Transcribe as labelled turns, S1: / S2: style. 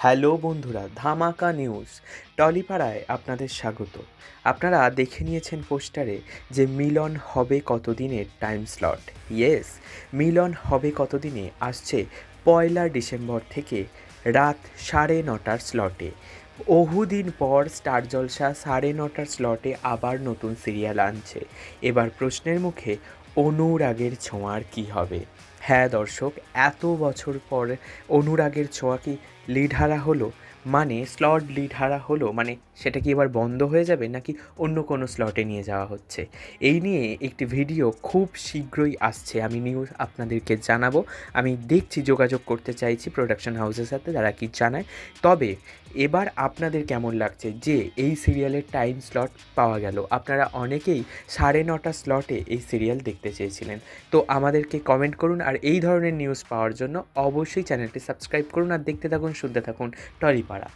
S1: Hello বন্ধুরা, ধামাকা news. টলিপাড়ায় আপনাদের স্বাগত। আপনারা দেখে নিয়েছেন পোস্টারে যে মিলন হবে কতদিনের টাইম স্লট। ইয়েস, মিলন হবে কতদিনে? আসছে পয়লা ডিসেম্বর থেকে রাত সাড়ে নটার স্লটে। বহুদিন পর স্টার জলসা সাড়ে নটার স্লটে আবার নতুন সিরিয়াল আনছে। এবার প্রশ্নের মুখে অনুরাগের ছোঁয়ার কি হবে? হ্যাঁ দর্শক, এত বছর পর অনুরাগের ছোঁয়া কি লিড হারা হলো? মানে স্লট লিড হারা হলো? মানে সেটা কি এবার বন্ধ হয়ে যাবে নাকি অন্য কোনো স্লটে নিয়ে যাওয়া হচ্ছে? এই নিয়ে একটি ভিডিও খুব শীঘ্রই আসছে। আমি নিউজ আপনাদেরকে জানাব। আমি দেখছি, যোগাযোগ করতে চাইছি প্রোডাকশন হাউসের সাথে তারা কি জানায়। তবে এবার আপনাদের কেমন লাগছে যে এই সিরিয়ালের টাইম স্লট পাওয়া গেল? আপনারা অনেকেই সাড়ে নটা স্লটে এই সিরিয়াল দেখতে চেয়েছিলেন। তো আমাদেরকে কমেন্ট করুন আর এই ধরনের নিউজ পাওয়ার জন্য অবশ্যই চ্যানেলটি সাবস্ক্রাইব করুন আর দেখতে থাকুন, শুনতে থাকুন টলিপাড়া।